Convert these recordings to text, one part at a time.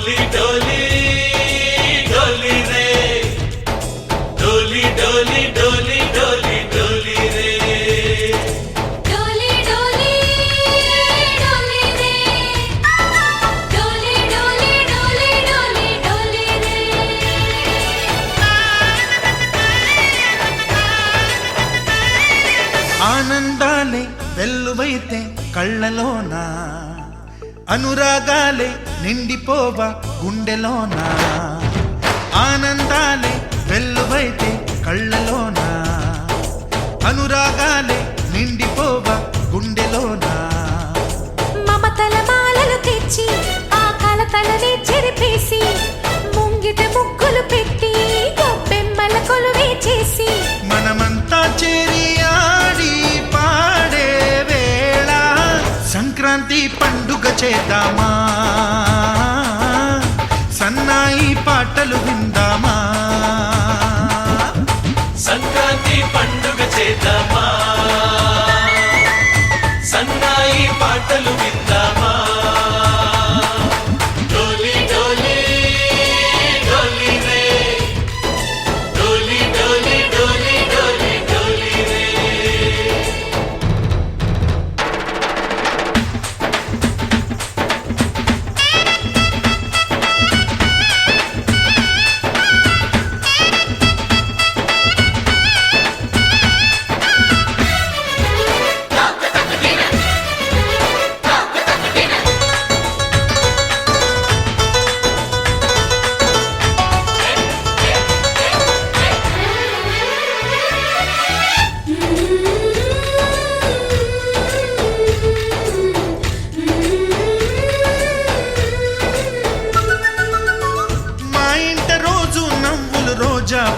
डोली डोली डोली रे डोली डोली डोली डोली डोली रे डोली डोली डोली रे डोली डोली डोली डोली डोली रे ఆనందాలే వెల్లువైతే కళ్ళలోన అనురాగాలే నిండిపోవా గుండెలోన? ఆనందాలే వెల్లువైతే కళ్ళలోన. అనురాగాలే నిండిపోవా గుండెలోన. మమతల మాలలు తెచ్చి ఆ కలతలని చెరిపేసి ముంగిట ముగ్గులు పెట్టి గొబ్బెమ్మల కొలువే చేసి. మనమంతా చేరి ఆడి పాడే వేళ సంక్రాంతి పండుగ చేద్దామా? సన్నాయి పాటలు విందామా?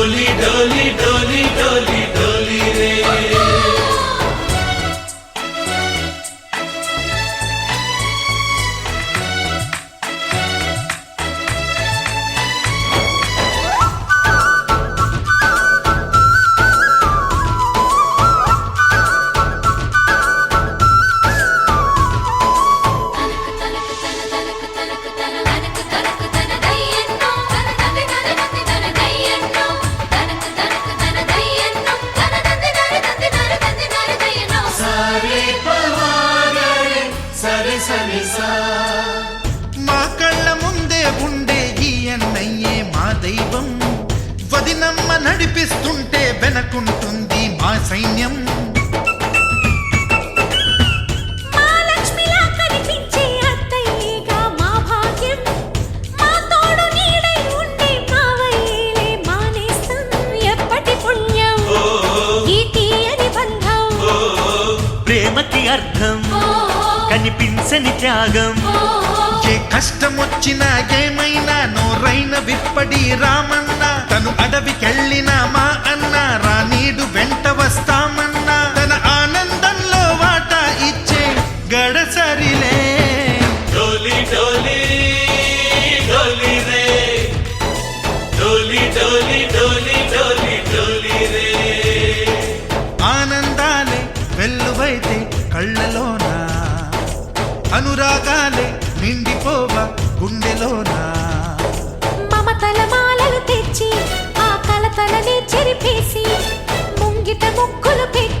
डोली डोली डोली डोली పుణ్యం. ఈ తీయని బంధం. ప్రేమకి అర్థం. కనిపించని త్యాగం. ఏ కష్టం వచ్చినా ఏమైనా నోరైన విప్పడి రామన్న. తను అడవికెళ్ళిన మా అన్న రానీడు వెంట ముగ్గులు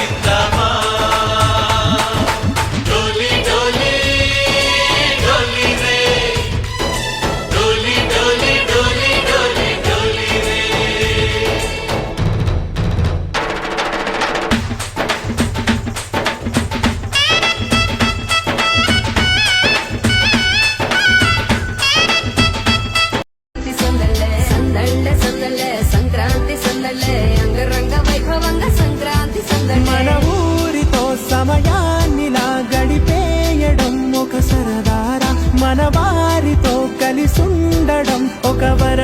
ఒక వర